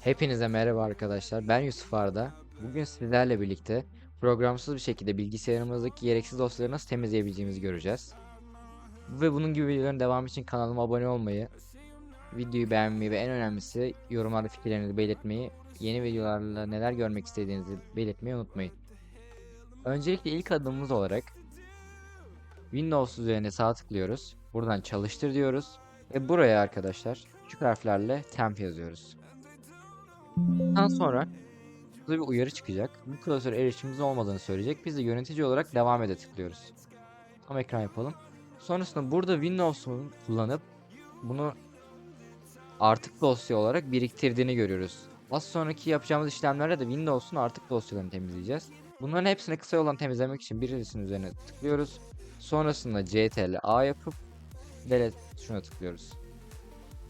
Hepinize merhaba arkadaşlar. Ben Yusuf Arda. Bugün sizlerle birlikte programsız bir şekilde bilgisayarımızdaki gereksiz dosyaları nasıl temizleyebileceğimizi göreceğiz. Ve bunun gibi videoların devamı için kanalıma abone olmayı, videoyu beğenmeyi ve en önemlisi yorumlarda fikirlerinizi belirtmeyi, yeni videolarla neler görmek istediğinizi belirtmeyi unutmayın. Öncelikle ilk adımımız olarak Windows üzerine sağ tıklıyoruz. Buradan çalıştır diyoruz. Ve buraya arkadaşlar küçük harflerle temp yazıyoruz. Daha sonra burada bir uyarı çıkacak. Bu klasöre erişimimiz olmadığını söyleyecek. Biz de yönetici olarak devam ede tıklıyoruz. Tam ekran yapalım. Sonrasında burada Windows'un kullanıp bunu artık dosya olarak biriktirdiğini görüyoruz. Az sonraki yapacağımız işlemlerde de Windows'un artık dosyalarını temizleyeceğiz. Bunların hepsini kısa yoldan temizlemek için birisinin üzerine tıklıyoruz. Sonrasında CTRL A yapıp delete şuna tıklıyoruz.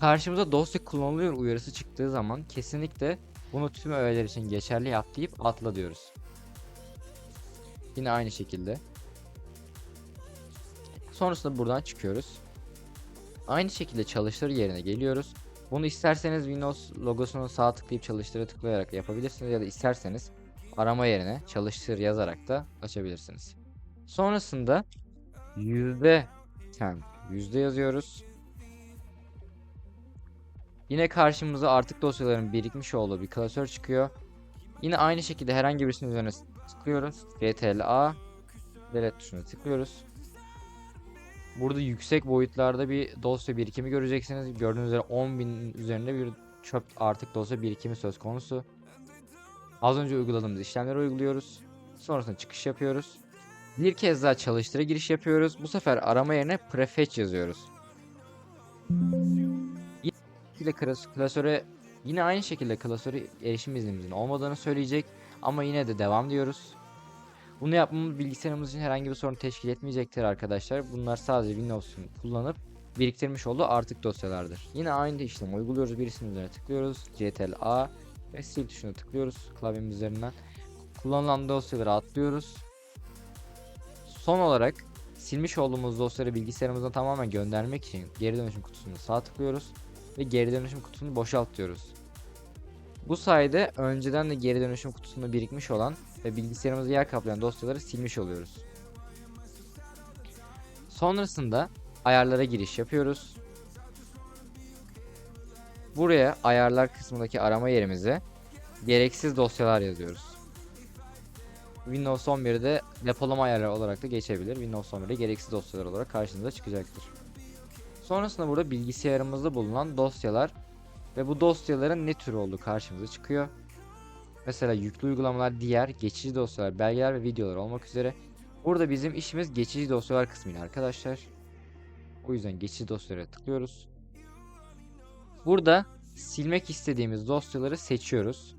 Karşımıza dosya kullanılıyor uyarısı çıktığı zaman kesinlikle bunu tüm öğeler için geçerli yap deyip atla diyoruz. Yine aynı şekilde. Sonrasında buradan çıkıyoruz. Aynı şekilde çalıştır yerine geliyoruz. Bunu isterseniz Windows logosunu sağ tıklayıp çalıştıra tıklayarak yapabilirsiniz ya da isterseniz arama yerine çalıştır yazarak da açabilirsiniz. Sonrasında yüzde temp yüzde yazıyoruz. Yine karşımıza artık dosyaların birikmiş olduğu bir klasör çıkıyor. Yine aynı şekilde herhangi birisinin üzerine tıklıyoruz. Ctrl A delete tuşuna tıklıyoruz. Burada yüksek boyutlarda bir dosya birikimi göreceksiniz. Gördüğünüz üzere 10.000 üzerinde bir çöp artık dosya birikimi söz konusu. Az önce uyguladığımız işlemleri uyguluyoruz. Sonrasında çıkış yapıyoruz. Bir kez daha çalıştıra giriş yapıyoruz. Bu sefer arama yerine prefetch yazıyoruz. Şekilde klas- klasöre yine aynı şekilde klasöre erişim iznimizin olmadığını söyleyecek ama yine de devam diyoruz. Bunu yapmamız bilgisayarımız için herhangi bir sorun teşkil etmeyecektir arkadaşlar. Bunlar sadece Windows'un kullanıp biriktirmiş olduğu artık dosyalardır. Yine aynı işlemi uyguluyoruz. Birisinin üzerine tıklıyoruz. Ctrl A ve sil tuşuna tıklıyoruz klavyemiz üzerinden. Kullanılan dosyaları atlıyoruz. Son olarak silmiş olduğumuz dosyaları bilgisayarımıza tamamen göndermek için geri dönüşüm kutusunu sağ tıklıyoruz ve geri dönüşüm kutusunu boşalt diyoruz. Bu sayede önceden de geri dönüşüm kutusunda birikmiş olan ve bilgisayarımızda yer kaplayan dosyaları silmiş oluyoruz. Sonrasında ayarlara giriş yapıyoruz. Buraya ayarlar kısmındaki arama yerimize gereksiz dosyalar yazıyoruz. Windows 11'de depolama ayarları olarak da geçebilir. Windows 11'de gereksiz dosyalar olarak karşınıza çıkacaktır. Sonrasında burada bilgisayarımızda bulunan dosyalar ve bu dosyaların ne tür olduğu karşımıza çıkıyor. Mesela yüklü uygulamalar, diğer geçici dosyalar, belgeler ve videolar olmak üzere. Burada bizim işimiz geçici dosyalar kısmıyla arkadaşlar. O yüzden geçici dosyalara tıklıyoruz. Burada silmek istediğimiz dosyaları seçiyoruz.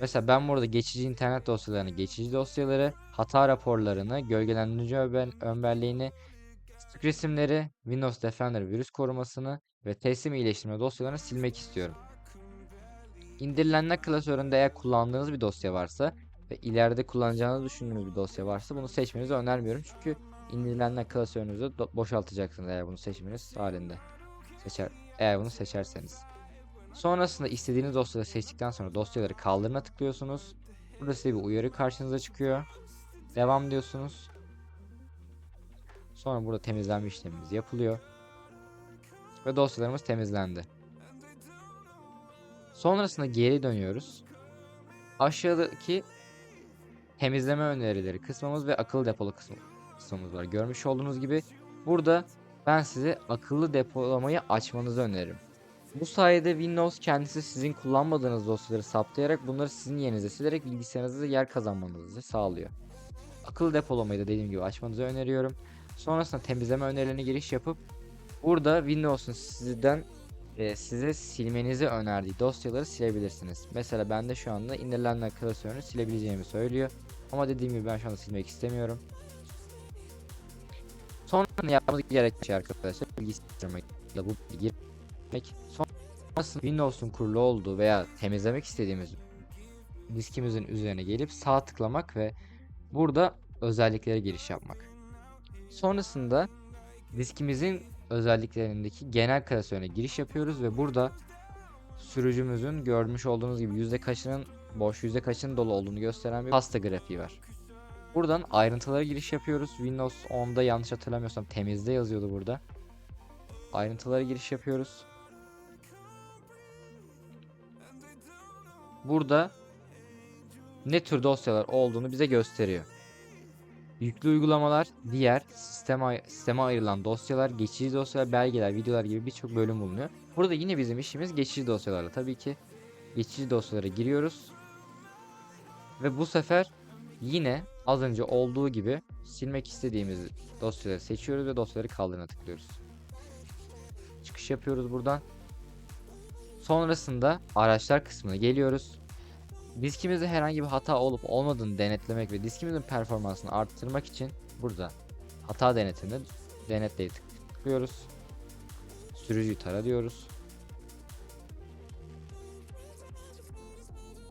Mesela ben burada geçici internet dosyalarını, geçici dosyaları, hata raporlarını, gölgelendirici ön- önberliğini, Resimleri, Windows Defender virüs korumasını ve teslim iyileştirme dosyalarını silmek istiyorum. İndirilenler klasöründe eğer kullandığınız bir dosya varsa ve ileride kullanacağınızı düşündüğünüz bir dosya varsa bunu seçmenizi önermiyorum. Çünkü indirilenler klasörünüzü boşaltacaksınız eğer bunu seçmeniz halinde. Seçer, eğer bunu seçerseniz. Sonrasında istediğiniz dosyayı seçtikten sonra dosyaları kaldırına tıklıyorsunuz. Burada size bir uyarı karşınıza çıkıyor. Devam diyorsunuz. Sonra burada temizlenme işlemimiz yapılıyor. Ve dosyalarımız temizlendi. Sonrasında geri dönüyoruz. Aşağıdaki temizleme önerileri kısmımız ve akıllı depolu kısmı, kısmımız var. Görmüş olduğunuz gibi burada ben size akıllı depolamayı açmanızı öneririm. Bu sayede Windows kendisi sizin kullanmadığınız dosyaları saptayarak bunları sizin yerinize silerek bilgisayarınızda yer kazanmanızı sağlıyor. Akıllı depolamayı da dediğim gibi açmanızı öneriyorum. Sonrasında temizleme önerilerine giriş yapıp burada Windows'un sizden e, size silmenizi önerdiği dosyaları silebilirsiniz. Mesela bende şu anda indirilenler klasörünü silebileceğimi söylüyor. Ama dediğim gibi ben şu anda silmek istemiyorum. Sonra yapmamız gereken şey arkadaşlar bilgisayarıma bu bilgi girmek. Sonrasında Windows'un kurulu olduğu veya temizlemek istediğimiz diskimizin üzerine gelip sağ tıklamak ve burada özelliklere giriş yapmak. Sonrasında diskimizin özelliklerindeki genel klasörüne giriş yapıyoruz ve burada sürücümüzün görmüş olduğunuz gibi yüzde kaçının boş yüzde kaçının dolu olduğunu gösteren bir pasta grafiği var. Buradan ayrıntılara giriş yapıyoruz. Windows 10'da yanlış hatırlamıyorsam temizde yazıyordu burada. Ayrıntılara giriş yapıyoruz. Burada ne tür dosyalar olduğunu bize gösteriyor. Yüklü uygulamalar, diğer sisteme, sisteme ayrılan dosyalar, geçici dosyalar, belgeler, videolar gibi birçok bölüm bulunuyor. Burada yine bizim işimiz geçici dosyalarla. Tabii ki geçici dosyalara giriyoruz. Ve bu sefer yine az önce olduğu gibi silmek istediğimiz dosyaları seçiyoruz ve dosyaları kaldırına tıklıyoruz. Çıkış yapıyoruz buradan. Sonrasında araçlar kısmına geliyoruz. Diskimizde herhangi bir hata olup olmadığını denetlemek ve diskimizin performansını arttırmak için burada hata denetinde denetleyi tıklıyoruz. Sürücüyü tara diyoruz.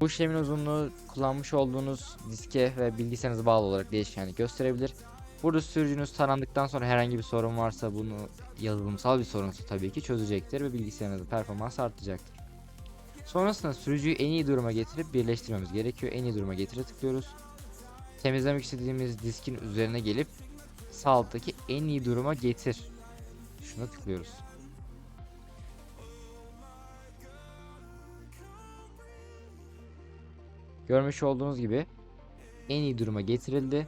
Bu işlemin uzunluğu kullanmış olduğunuz diske ve bilgisayarınıza bağlı olarak değişkenlik gösterebilir. Burada sürücünüz tarandıktan sonra herhangi bir sorun varsa bunu yazılımsal bir sorunsa tabii ki çözecektir ve bilgisayarınızın performansı artacaktır. Sonrasında sürücüyü en iyi duruma getirip birleştirmemiz gerekiyor. En iyi duruma getire tıklıyoruz. Temizlemek istediğimiz diskin üzerine gelip sağ en iyi duruma getir. Şuna tıklıyoruz. Görmüş olduğunuz gibi en iyi duruma getirildi.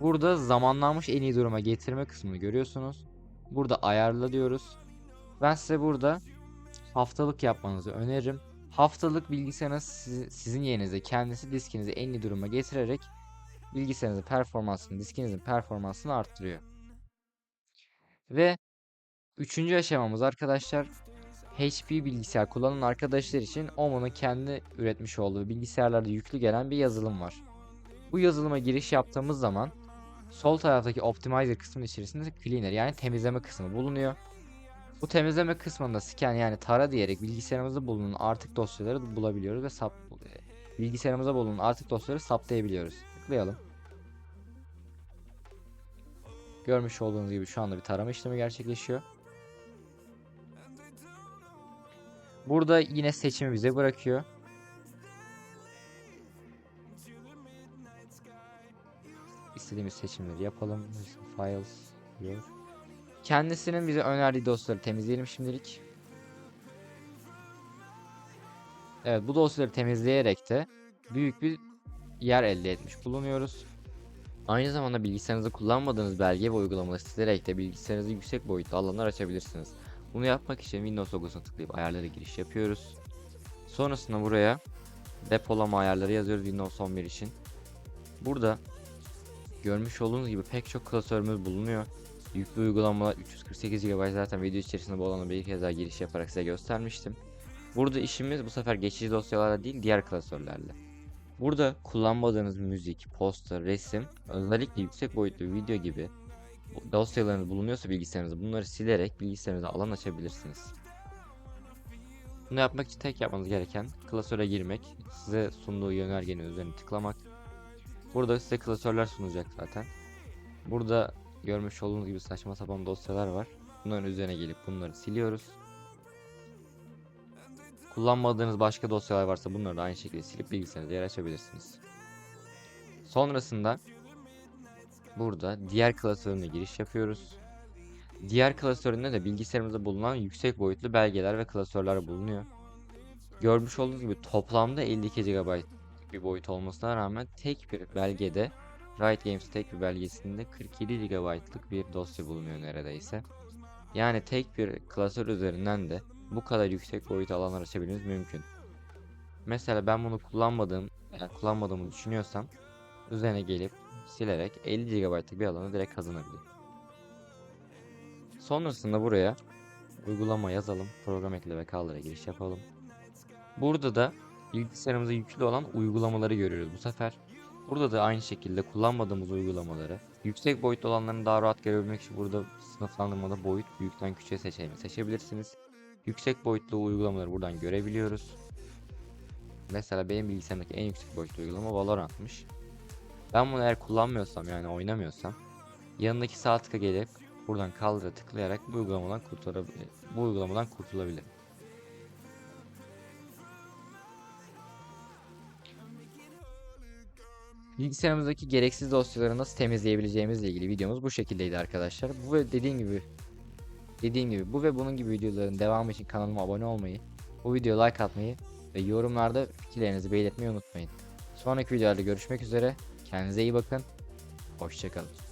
Burada zamanlanmış en iyi duruma getirme kısmını görüyorsunuz. Burada ayarla diyoruz. Ben size burada haftalık yapmanızı öneririm. Haftalık bilgisayarınız sizi- sizin yerinize kendisi diskinizi en iyi duruma getirerek bilgisayarınızın performansını, diskinizin performansını arttırıyor. Ve üçüncü aşamamız arkadaşlar HP bilgisayar kullanan arkadaşlar için OMO'nun kendi üretmiş olduğu bilgisayarlarda yüklü gelen bir yazılım var. Bu yazılıma giriş yaptığımız zaman sol taraftaki optimizer kısmının içerisinde cleaner yani temizleme kısmı bulunuyor. Bu temizleme kısmında scan yani tara diyerek bilgisayarımızda bulunan artık dosyaları bulabiliyoruz ve sap bilgisayarımızda bulunan artık dosyaları saptayabiliyoruz. Tıklayalım. Görmüş olduğunuz gibi şu anda bir tarama işlemi gerçekleşiyor. Burada yine seçimi bize bırakıyor. İstediğimiz seçimleri yapalım. Files diyor. Kendisinin bize önerdiği dosyaları temizleyelim şimdilik. Evet bu dosyaları temizleyerek de büyük bir yer elde etmiş bulunuyoruz. Aynı zamanda bilgisayarınızda kullanmadığınız belge ve uygulamaları silerek de bilgisayarınızda yüksek boyutlu alanlar açabilirsiniz. Bunu yapmak için Windows logosuna tıklayıp ayarlara giriş yapıyoruz. Sonrasında buraya depolama ayarları yazıyoruz Windows 11 için. Burada görmüş olduğunuz gibi pek çok klasörümüz bulunuyor. Yüklü uygulamalar 348 GB zaten video içerisinde bu alana bir kez daha giriş yaparak size göstermiştim. Burada işimiz bu sefer geçici dosyalarla değil diğer klasörlerle. Burada kullanmadığınız müzik, poster, resim, özellikle yüksek boyutlu video gibi dosyalarınız bulunuyorsa bilgisayarınızda bunları silerek bilgisayarınıza alan açabilirsiniz. Bunu yapmak için tek yapmanız gereken klasöre girmek, size sunduğu yönergenin üzerine tıklamak. Burada size klasörler sunacak zaten. Burada görmüş olduğunuz gibi saçma sapan dosyalar var. Bunların üzerine gelip bunları siliyoruz. Kullanmadığınız başka dosyalar varsa bunları da aynı şekilde silip bilgisayarınıza yer açabilirsiniz. Sonrasında burada diğer klasörüne giriş yapıyoruz. Diğer klasöründe de bilgisayarımızda bulunan yüksek boyutlu belgeler ve klasörler bulunuyor. Görmüş olduğunuz gibi toplamda 52 GB bir boyut olmasına rağmen tek bir belgede Riot Games tek bir belgesinde 47 GB'lık bir dosya bulunuyor neredeyse. Yani tek bir klasör üzerinden de bu kadar yüksek boyut alanlar açabilmemiz mümkün. Mesela ben bunu kullanmadığım, yani kullanmadığımı düşünüyorsam üzerine gelip silerek 50 GB'lık bir alanı direkt kazanabilirim. Sonrasında buraya uygulama yazalım. Program ekle ve kaldıra giriş yapalım. Burada da bilgisayarımıza yüklü olan uygulamaları görüyoruz bu sefer. Burada da aynı şekilde kullanmadığımız uygulamaları yüksek boyutlu olanlarını daha rahat görebilmek için burada sınıflandırmada boyut büyükten küçüğe seçeneği seçebilirsiniz. Yüksek boyutlu uygulamaları buradan görebiliyoruz. Mesela benim bilgisayarımdaki en yüksek boyutlu uygulama Valorant'mış. Ben bunu eğer kullanmıyorsam yani oynamıyorsam yanındaki sağ tıka gelip buradan kaldıra tıklayarak bu uygulamadan kurtulabilir. Bu uygulamadan kurtulabilirim. Bilgisayarımızdaki gereksiz dosyaları nasıl temizleyebileceğimizle ilgili videomuz bu şekildeydi arkadaşlar. Bu ve dediğim gibi dediğim gibi bu ve bunun gibi videoların devamı için kanalıma abone olmayı, bu videoya like atmayı ve yorumlarda fikirlerinizi belirtmeyi unutmayın. Sonraki videolarda görüşmek üzere. Kendinize iyi bakın. Hoşçakalın.